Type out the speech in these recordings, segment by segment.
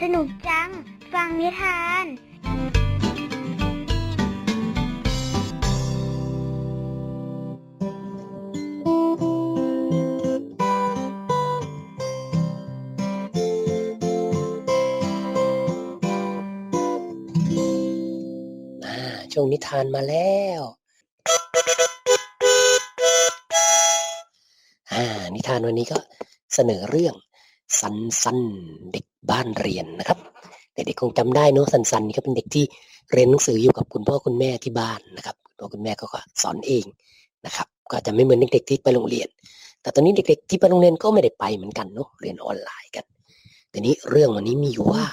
สนุกจัง ฟังนิทาน อ่าช่วงนิทานมาแล้ว อ่า นิทานวันนี้ก็เสนอเรื่อง สันสันเด็กบ้านเรียนนะครับ เด็กๆคงจำได้เนอะสันสันนี่ก็เป็นเด็กที่เรียนหนังสืออยู่กับคุณพ่อคุณแม่ที่บ้านนะครับคุณพ่อคุณแม่ก็สอนเองนะครับ ก็จะไม่เหมือนเด็กๆที่ไปโรงเรียน แต่ตอนนี้เด็กๆที่ไปโรงเรียนก็ไม่ได้ไปเหมือนกันเนอะเรียนออนไลน์กันทีนี้เรื่องวันนี้มีอยู่ว่า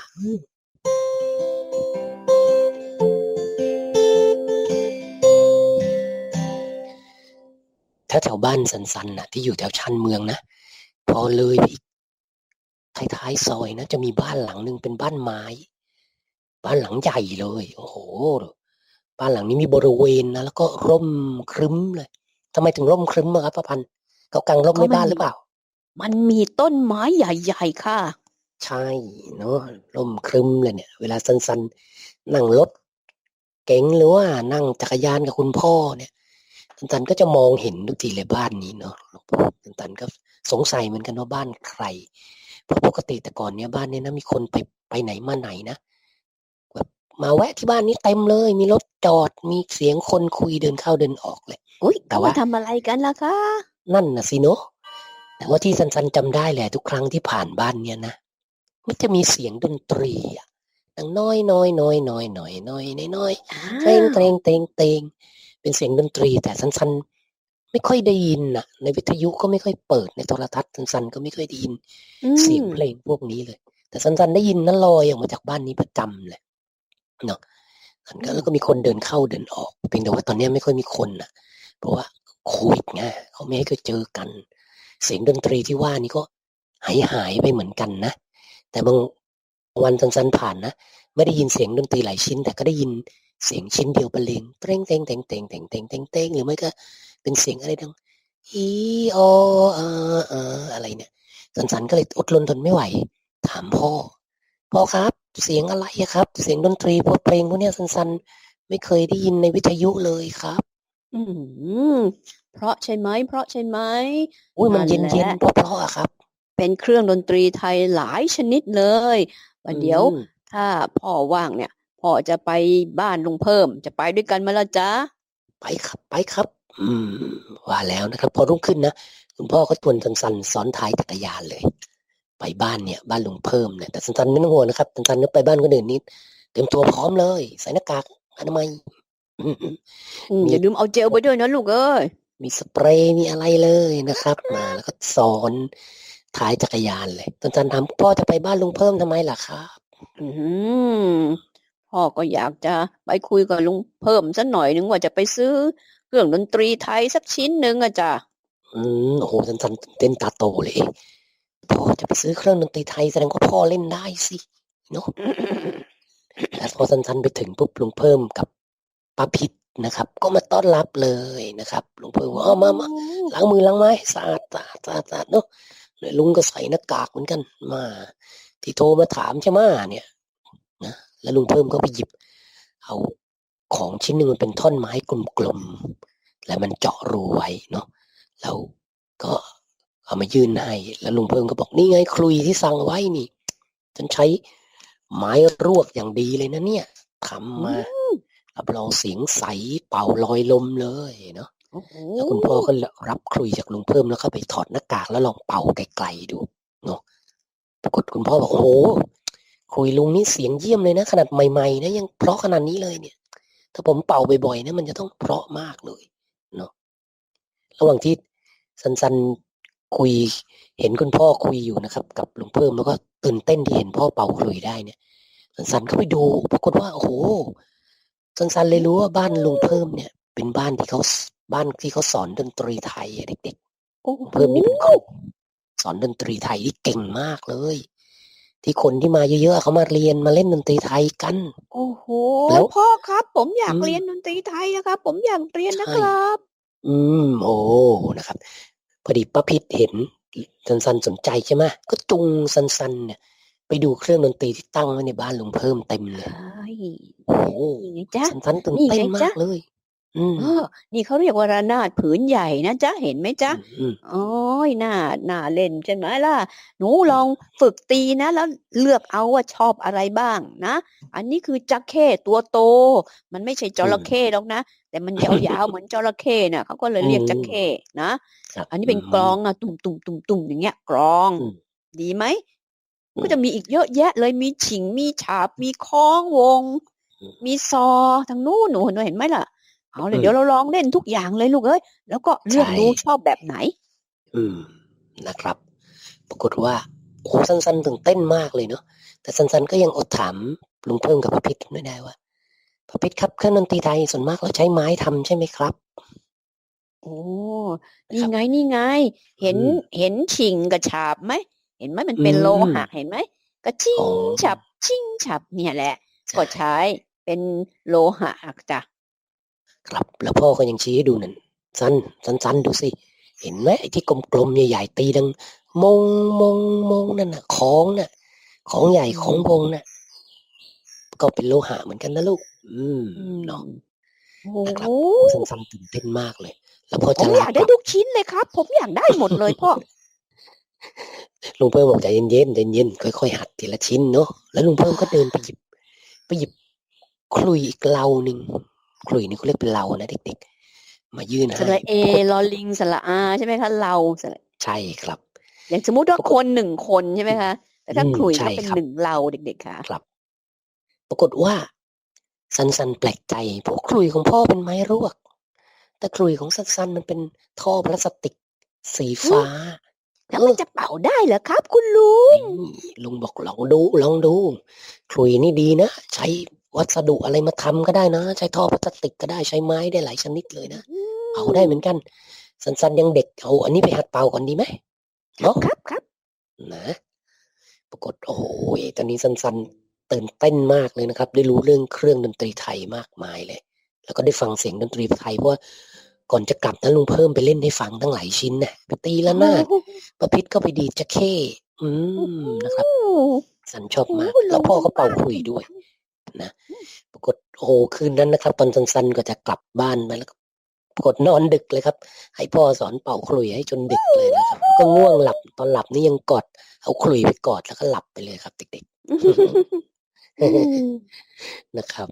ถ้าแถวบ้านสันๆน่ะที่อยู่แถวชันเมืองนะพอเลยไปอีก ท้ายๆซอยนะจะมีบ้านหลังหนึ่งเป็นบ้านไม้ บ้านหลังใหญ่เลย โอ้โห บ้านหลังนี้มีบริเวณนะแล้วก็ร่มครึ้มเลยทำไมถึงร่มครึ้มอะครับป้าพันธุ์เขากางร่มในบ้านหรือเปล่า มันมีต้นไม้ใหญ่ๆค่ะ ใช่เนาะร่มครึ้มเลยเนี่ย เวลาสันๆ นั่งรถเก๋งหรือว่านั่งจักรยานกับคุณพ่อเนี่ยสันๆก็จะมองเห็นทุกทีเลยบ้านนี้เนาะสันๆก็สงสัยเหมือนกันว่าบ้านใคร เพราะปกติแต่ก่อนเนี่ยบ้านเนี้นะมีคนไปไปไหนมาไหนนะแบบมาแวะที่บ้านนี้เต็มเลย มีรถจอดมีเสียงคนคุยเดินเข้าเดินออกเลยอุ้ยแต่เขาว่ามาทำอะไรกันล่ะคะนั่นน่ะสิเนาะแต่ว่าที่สันๆจำได้แหละทุกครั้งที่ผ่านบ้านเนี่ยนะมันจะมีเสียงดนตรีอะดังน้อยน้อยน้อยน้อยน้อยน้อยน้อยน้อยอ่าเตงเตงเตงเตงเป็นเสียงดนตรีแต่สันๆ ไม่ค่อยได้ยินน่ะในวิทยุก็ไม่ค่อยเปิดในโทรทัศน์สันๆก็ไม่ค่อยได้ยินอืมเสียงเพลงพวกนี้เลย แต่สันๆได้ยินนั่นลอยออกมาจากบ้านนี้ประจำเลยเนาะสันก็แล้วก็มีคนเดินเข้าเดินออกเพียงแต่ว่าตอนเนี้ยไม่ค่อยมีคนน่ะเพราะว่าโควิดไงเขาไม่ให้เคยเจอกัน เสียงดนตรีที่ว่านี่ก็หายหายไปเหมือนกันนะ แต่บางวันสันๆผ่านนะไม่ได้ยินเสียงดนตรีหลายชิ้น แต่ก็ได้ยินเสียงชิ้นเดียวบรรเลงเตรงเตงเตงเตงเตงเตงเตงเตงหรือไม่ก็ เป็นเสียงอะไรดังอีโออาอาอะไรเนี่ย สันสันก็เลยอดรนทนไม่ไหว ถามพ่อ พ่อครับ เสียงอะไรอะครับ เสียงดนตรีพวกเพลงพวกเนี้ยสันสันไม่เคยได้ยินในวิทยุเลยครับ อืมเพราะใช่ไหมเพราะใช่ไหมอุ้ยมันนั่เย็นนแหเย็นละเพราะเพราะๆอะครับ เป็นเครื่องดนตรีไทยหลายชนิดเลยวันเดี๋ยวอืมถ้าพ่อว่างเนี่ยพ่อจะไปบ้านลุงเพิ่ม จะไปด้วยกันไหมาละจ๊ะไปครับ ไปครับ อืมว่าแล้วนะครับ พอรุ่งขึ้นนะคุณพ่อก็ชวนสันสันซ้อนท้ายจักรยานเลย ไปบ้านเนี่ย บ้านลุงเพิ่มเนี่ยแต่สันสันไม่ต้องห่วงนะครับสันสันนึกไปบ้านคนอื่นนิดเตรียมตัวพร้อมเลย ใส่หน้ากากอนามัยอืมอืมมีอย่าลืมเอาเจลไปด้วยนะลูกเอ้ยมีสเปรย์มีอะไรเลยนะครับ มาแล้วก็ซ้อนท้ายจักรยานเลยสันสันถามพ่อจะไปบ้านลุงเพิ่มทำไมล่ะครับอืมพ่อก็อยากจะไปคุยกับลุงเพิ่มสักหน่อยนึงว่าจะไปซื้อ เครื่องดนตรีไทยสักชิ้นหนึ่งอะจ้ะอืมโอ้โหสันสันเต้นตาโตเลย พ่อจะไปซื้อเครื่องดนตรีไทยแสดงว่าพ่อเล่นได้สิเนาะแต่พอสันๆไปถึงปุ๊บลุงเพิ่มกับป้าพิษนะครับ ก็มาต้อนรับเลยนะครับลุงเพิ่มว่าเอามามาล้างมือล้างไม้สะอาดสะอาดสะอาดสะอาดเนาะแล้วลุงก็ใส่หน้ากากเหมือนกันมา ที่โทรมาถามใช่ไหมเนี่ยนะแล้วลุงเพิ่มก็ไปหยิบ เอา ของชิ้นหนึ่งมันเป็นท่อนไม้กลมๆ แล้วมันเจาะรูไว้เนาะแล้วก็เอามายื่นให้ แล้วลุงเพิ่มก็บอกนี่ไงคลุยที่สั่งไว้นี่ ฉันใช้ไม้รวกอย่างดีเลยนะเนี่ยทำมารับรองเสียงใสเป่าลอยลมเลยเนาะโอ้โหแล้วคุณพ่อก็รับคลุยจากลุงเพิ่มแล้วก็ไปถอดหน้ากากแล้วลองเป่าไกลๆดูเนาะปรากฏคุณพ่อบอกโอ้โหคลุยลุงนี่เสียงเยี่ยมเลยนะ ขนาดใหม่ๆนะยังเพราะขนาดนี้เลยเนี่ย ถ้าผมเป่าบ่อยๆเนะมันจะต้องเพราะมากเลยเนาะระหว่างที่สันๆคุยเห็นคุณพ่อคุยอยู่นะครับ กับลุงเพิ่มแล้วก็ตื่นเต้นที่เห็นพ่อเป่าขลุยได้เนี่ย สันสันก็ไปดูปรากฏว่าโอ้โหสันสันเลยรู้ว่าบ้านลุงเพิ่มเนี่ย เป็นบ้านที่เขาบ้านที่เขาสอนดนตรีไทยเด็กๆเพิ่มนี่เป็นครูสอนดนตรีไทยที่เก่งมากเลย ที่คนที่มาเยอะๆเขามาเรียนมาเล่นดนตรีไทยกัน โอ้โหแล้วพ่อครับ ผมอยากอืมเรียนดนตรีไทยนะครับ ผมอยากเรียนนะใช่ครับ อืม โอ้นะครับพอดีป้าพิษเห็นสันสันสนใจใช่ไหมก็จุงสันสันเนี่ยไปดูเครื่องดนตรีที่ตั้งไว้ในบ้านลุงเพิ่มเต็มเลยใช่โอ้โหนี่ไงจ๊ะสันสันตื่นนี่ไงเต้นมาจ๊ะกเลย อืมเออนี่เขาเรียกว่าระนาดผืนใหญ่นะจ๊ะเห็นไหมจ๊ะ อืม โอ้ยน่าน่าเล่นใช่ไหมล่ะ หนูลองฝึกตีนะ แล้วเลือกเอาว่าชอบอะไรบ้างนะ อันนี้คือจักเข้ตัวโต มันไม่ใช่จระเข้หรอกนะ แต่มันยาวๆ เหมือนจระเข้น่ะเขาก็เลยเรียกจักเข้นะ ครับอันนี้เป็นกลองอะตุ่มตุ่มตุ่มตุ่มอย่างเงี้ยกลอง อืมดีไหมอืมก็จะมีอีกเยอะแยะเลยมีฉิงมีฉาบมีคล้องวง อืม มีซอทางนู้นหนูเห็นไหมเห็นไหมล่ะ เอาเลยอืมเดี๋ยวเราลองเล่นทุกอย่างเลยลูกเอ้ยแล้วก็เลือกใช่ดูชอบแบบไหน อืมนะครับ ปรากฏว่าโอ้โหสันสันตื่นเต้นมากเลยเนาะแต่สันสันก็ยังอดถามลุงเพิ่มกับพระพิษไม่ได้ว่าพระพิษครับเครื่องดนตรีไทยส่วนมากเราใช้ไม้ทำใช่ไหมครับโอ้นะนี่ครับไงนี่ไง เห็นอืมเห็นชิงกับฉาบไหมเห็นไหมมันเป็นอืมโลหะเห็นไหมก็ชิงอ๋อฉับชิงฉับเนี่ยแหละ ก็ใช้เป็นโลหะจ้ะ ครับ แล้วพ่อก็ยังชี้ให้ดูนั่นสันสันสันดูสิ เห็นไหมไอ้ที่กลมๆใหญ่ๆตีดัง มงมงมงนั่นน่ะ ของน่ะ ของใหญ่ของวงน่ะ ก็เป็นโลหะเหมือนกันนะลูก อืมอืมเนาะโอ้นะครับโหสันสันตื่นเต้นมากเลย แล้วพ่อผจะมลาอยากได้กลับทุกชิ้นเลยครับ ผมอยากได้หมดเลยพ่อลุงเพิ่มบอกใจเย็นๆใจเย็นๆค่อยๆหัดทีละชิ้นเนาะแล้วลุงเพิ่มก็เดินไปหยิบ ไปหยิบคลุยอีกเหลาหนึ่ง คลุยนี่เขาเรียกเป็นเหลานะเด็กๆ มายื่นสให้ระเอลอลิงสระอาใช่ไหมคะเราสระใช่ครับ อย่างสมมุติว่าคนหนึ่งคนใช่ไหมคะแต่ถ้าอืมขลุ่ยใช่ก็เป็นครับหนึ่งเราเด็ก ๆ ค่ะ ครับ ปรากฏว่าสันสันแปลกใจเพราะคลุยของพ่อเป็นไม้รวก แต่คลุยของสันสันมันเป็นท่อพลาสติก สีฟ้า แล้วมันจะเป่าได้เหรอครับ คุณลุงนี่ลุงบอกลองดูลองดู คลุยนี่ดีนะ ใช้ วัสดุอะไรมาทำก็ได้นะ ใช้ท่อพลาสติกก็ได้ใช้ไม้ได้หลายชนิดเลยนะเป่าได้เหมือนกัน สันสันยังเด็กเอาอันนี้ไปหัดเป่าก่อนดีไหมเนาะครับครับนะปรากฏโอ้โหตอนนี้สันสันตื่นเต้นมากเลยนะครับ ได้รู้เรื่องเครื่องดนตรีไทยมากมายเลย แล้วก็ได้ฟังเสียงดนตรีไทยเพราะว่าก่อนจะกลับนะลุงเพิ่มไปเล่นให้ฟังตั้งหลายชิ้นนะไปตีละนาดประพิษก็ไปดีดจะเข้อืมนะครับ สันชอบมาก แล้วพ่อก็เป่าขลุยด้วย นะปรากฏโอ้โหคืนนั้นนะครับ ตอนสันๆก็จะกลับบ้านมาแล้วก็ปรากฏนอนดึกเลยครับ ให้พ่อสอนเป่าขลุยให้จนดึกเลยนะครับ ก็ง่วงหลับตอนหลับนี่ยังกอดเอาขลุยไปกอดแล้วก็หลับไปเลยครับเด็กอืมๆนะครับ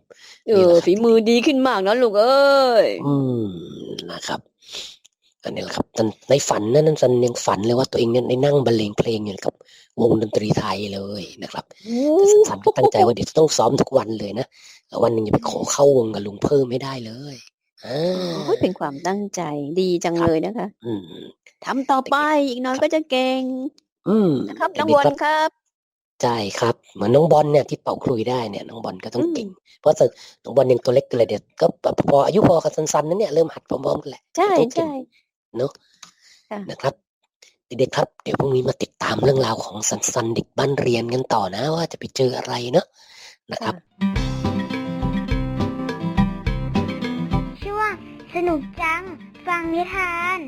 เอนี่แหอละครับฝีมือดีขึ้นมากนะลูกเอ้ยอืมนะครับ อันนี้แหละครับตอนในฝันนั้นสันยังฝันเลยว่าตัวเองเนี่ยได้นั่งบรรเลงเพลงอยู่กับ วงดนตรีไทยเลยนะครับแต่สันสันก็ตั้งใจว่าเดี๋ยวจะต้องซ้อมทุกวันเลยนะแล้ววันหนึ่งจะไปขอเข้าวงกับลุงเพิ่มไม่ได้เลยอ่าโอ้ยเป็นความตั้งใจดีจังครับเลยนะคะ อืมทำต่อไปอีกหน้อยก็จะเก่ง อืมนะครับเด็น้กองๆวอนครับครับใช่ครับ เหมือนน้องบอลเนี่ยที่เป่าคลุยได้เนี่ยน้องบอลก็ต้องอืมเก่ง เพราะน้องบอลยังตัวเล็กกันเลยเดี๋ยวก็แบบพออายุพอกับสันๆนั้นเนี่ยเริ่มหัดพร้อมๆกันแหละใช่ต้องเก่งใช่ เนาะค่ะนะครับเด็กๆครับ เดี๋ยวพรุ่งนี้มาติดตามเรื่องราวของสันสันๆเด็กบ้านเรียนกันต่อนะ ว่าจะไปเจออะไรเนาะนะครับ ช่วงสนุกจัง ฟังนิทาน